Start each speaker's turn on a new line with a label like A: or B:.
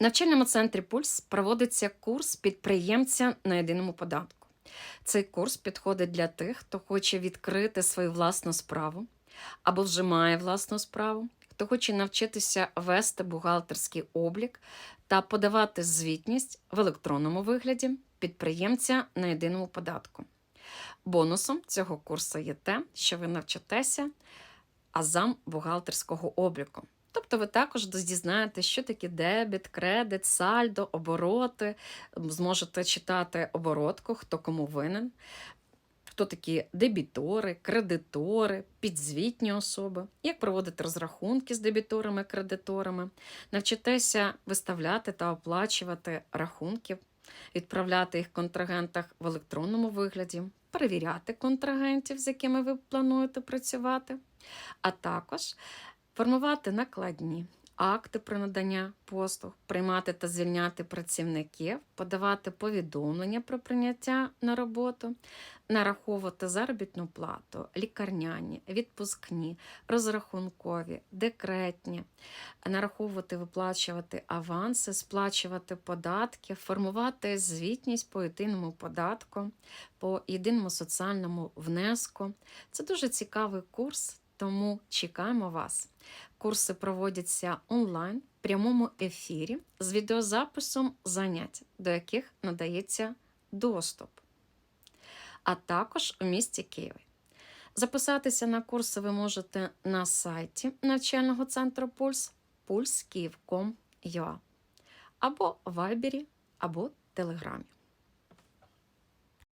A: В навчальному центрі Пульс проводиться курс підприємця на єдиному податку. Цей курс підходить для тих, хто хоче відкрити свою власну справу або вже має власну справу, хто хоче навчитися вести бухгалтерський облік та подавати звітність в електронному вигляді підприємця на єдиному податку. Бонусом цього курсу є те, що ви навчитеся азам бухгалтерського обліку. Тобто ви також дізнаєтеся, що таке дебіт, кредит, сальдо, обороти, зможете читати оборотку, хто кому винен, хто такі дебітори, кредитори, підзвітні особи, як проводити розрахунки з дебіторами, кредиторами, навчитеся виставляти та оплачувати рахунки, відправляти їх контрагентах в електронному вигляді, перевіряти контрагентів, з якими ви плануєте працювати, а також формувати накладні. Акти про надання послуг, приймати та звільняти працівників, подавати повідомлення про прийняття на роботу, нараховувати заробітну плату, лікарняні, відпускні, розрахункові, декретні, нараховувати, виплачувати аванси, сплачувати податки, формувати звітність по єдиному податку, по єдиному соціальному внеску. Це дуже цікавий курс, тому чекаємо вас. Курси проводяться онлайн в прямому ефірі з відеозаписом занять, до яких надається доступ, а також у місті Києві. Записатися на курси ви можете на сайті навчального центру Пульс pulskиїв.com.ua або в Вайбері, або Телеграмі.